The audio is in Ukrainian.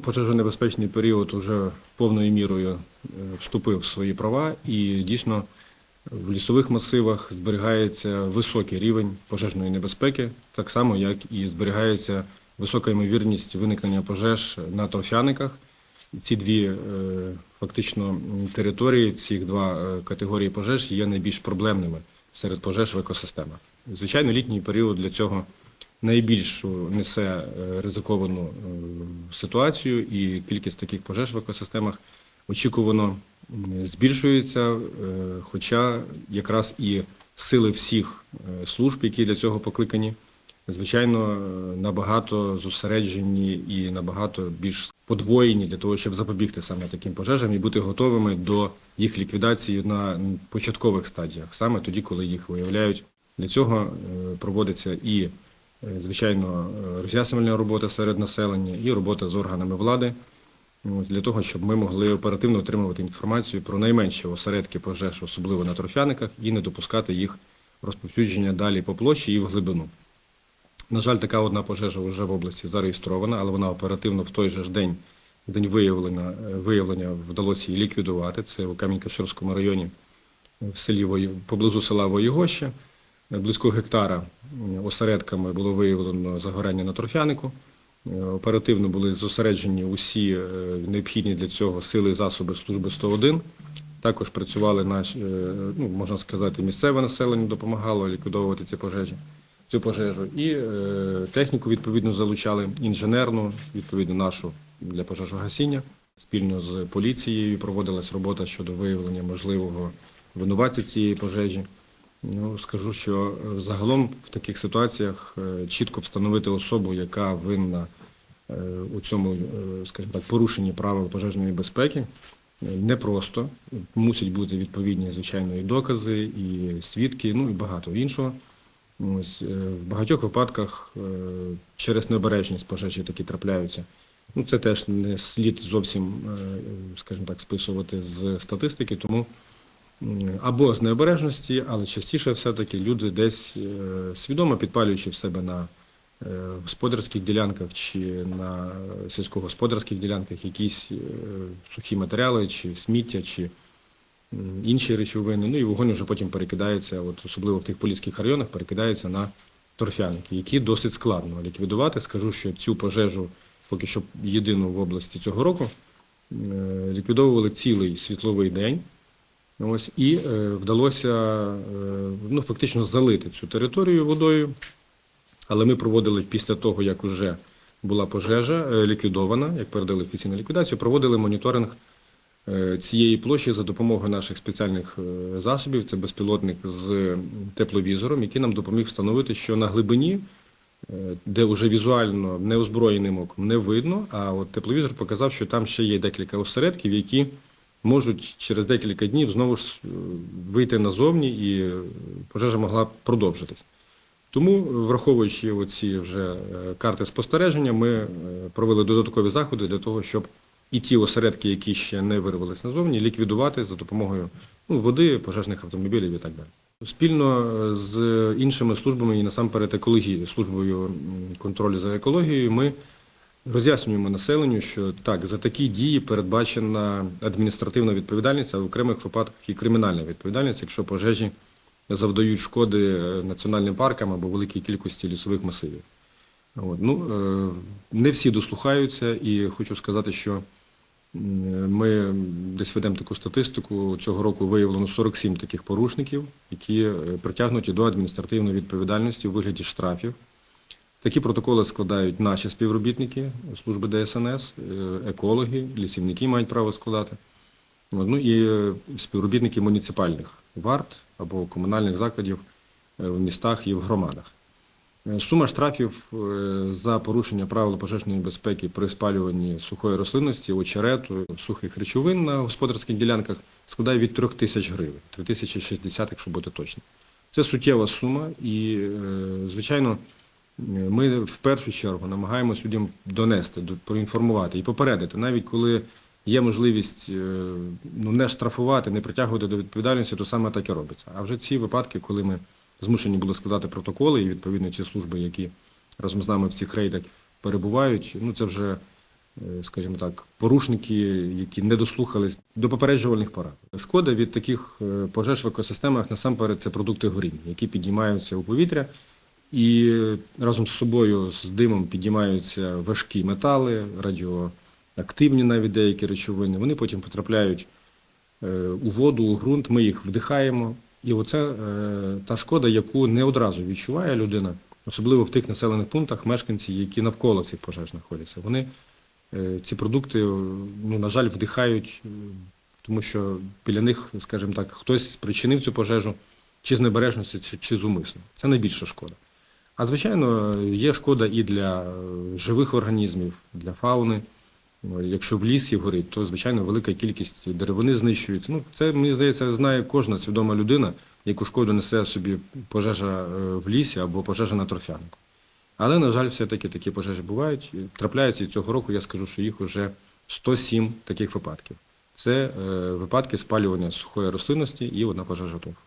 Пожежонебезпечний період уже повною мірою е, вступив в свої права і дійсно в лісових масивах зберігається високий рівень пожежної небезпеки, так само як і зберігається висока ймовірність виникнення пожеж на торфяниках. Ці дві е, фактично території, ці два е, категорії пожеж є найбільш проблемними серед пожеж в екосистемах. Звичайно, літній період для цього найбільшу несе е, ризиковану е, ситуацію, і кількість таких пожеж в екосистемах очікувано збільшується, е, хоча якраз і сили всіх служб, які для цього покликані, звичайно, набагато зосереджені і набагато більш подвоєні для того, щоб запобігти саме таким пожежам і бути готовими до їх ліквідації на початкових стадіях, саме тоді, коли їх виявляють. Для цього проводиться і, звичайно, е, роз'яснювальна робота серед населення, і робота з органами влади, для того, щоб ми могли оперативно отримувати інформацію про найменші осередки пожеж, особливо на торфяниках, і не допускати їх розповсюдження далі по площі і в глибину. На жаль, така одна пожежа вже в області зареєстрована, але вона оперативно в той же ж день, день виявлення, е, виявлення вдалося її ліквідувати. Це у Камінь-Каширському районі в селі поблизу села Воєгоще. Е, Близько гектара осередками було виявлено загорання на торфянику. Е, Оперативно були зосереджені усі е, необхідні для цього сили і засоби служби 101. Також працювали наші, е, ну, можна сказати, місцеве населення допомагало ліквідовувати ці пожежі, цю пожежу. І е, техніку відповідно залучали інженерну, відповідно нашу для пожежогасіння. Спільно з поліцією проводилась робота щодо виявлення можливого винуватця цієї пожежі. Ну, скажу, що е, загалом в таких ситуаціях е, чітко встановити особу, яка винна е, у цьому, скажімо так, порушенні правил пожежної безпеки, непросто. Мусять бути відповідні, звичайно, і докази, і свідки, ну і багато іншого. Ось, в багатьох випадках через необережність пожежі такі трапляються. Ну, це теж не слід зовсім, скажімо так, списувати з статистики, тому або з необережності, але частіше все-таки люди десь е, свідомо підпалюючи в себе на е, господарських ділянках чи на сільськогосподарських ділянках якісь е, сухі матеріали, чи сміття, чи інші речовини. Ну і вогонь вже потім перекидається, от особливо в тих поліських районах, перекидається на торфяники, які досить складно ліквідувати. Скажу, що цю пожежу поки що єдину в області цього року ліквідовували цілий світловий день. Ось, і е, вдалося е, ну, фактично залити цю територію водою. Але ми проводили після того, як вже була пожежа е, ліквідована, як передали офіційну ліквідацію, проводили моніторинг цієї площі за допомогою наших спеціальних засобів. Це безпілотник з тепловізором, який нам допоміг встановити, що на глибині, де вже візуально неозброєним оком не видно, а от тепловізор показав, що там ще є декілька осередків, які можуть через декілька днів знову ж е, вийти назовні і пожежа могла продовжитись. Тому, е, враховуючи оці вже е, карти спостереження, ми провели додаткові заходи для того, щоб і ті осередки, які ще не вирвались назовні, ліквідувати за допомогою ну, води, пожежних автомобілів і так далі. Спільно з іншими службами і насамперед екології, службою контролю за екологією, ми роз'яснюємо населенню, що так, за такі дії передбачена адміністративна відповідальність, а в окремих випадках і кримінальна відповідальність, якщо пожежі завдають шкоди е, національним паркам або великій кількості лісових масивів. От. Ну, е, не всі дослухаються, і хочу сказати, що ми десь ведемо таку статистику. Цього року виявлено 47 таких порушників, які е, притягнуті до адміністративної відповідальності у вигляді штрафів. Такі протоколи складають наші співробітники служби ДСНС, е, екологи, лісівники мають право складати. Ну і е, співробітники муніципальних варт або комунальних закладів е, в містах і в громадах. Сума штрафів за порушення правил пожежної безпеки при спалюванні сухої рослинності, очерету, сухих речовин на господарських ділянках складає від 3 тисяч гривень, 3060, якщо бути точно. Це суттєва сума, і, звичайно, ми в першу чергу намагаємось людям донести, проінформувати і попередити, навіть коли є можливість е, ну, не штрафувати, не притягувати до відповідальності, то саме так і робиться. А вже ці випадки, коли ми змушені були складати протоколи, і відповідно ці служби, які разом з нами в цих рейдах перебувають, ну це вже е, скажімо так, порушники, які не дослухались до попереджувальних порад. Шкода від таких е, пожеж в екосистемах насамперед це продукти горіння, які піднімаються у повітря. І е, разом з собою з димом піднімаються важкі метали, радіоактивні навіть деякі речовини. Вони потім потрапляють е, у воду, у ґрунт, ми їх вдихаємо. І оце е, та шкода, яку не одразу відчуває людина, особливо в тих населених пунктах мешканці, які навколо цих пожеж знаходяться. Вони ці продукти, ну, на жаль, вдихають, тому що біля них, скажімо так, хтось спричинив цю пожежу чи з небережності, чи, чи з умислу. Це найбільша шкода. А звичайно, є шкода і для е, живих організмів, для фауни. Ну, Якщо в лісі горить, то звичайно велика кількість деревини знищується. Ну, це мені здається, знає кожна свідома людина, яку шкоду несе собі пожежа е, в лісі або пожежа на торфянику. Але, на жаль, все-таки такі пожежі бувають. Трапляється і цього року, я скажу, що їх вже 107 таких випадків. Це е, випадки спалювання сухої рослинності і одна пожежа торфу.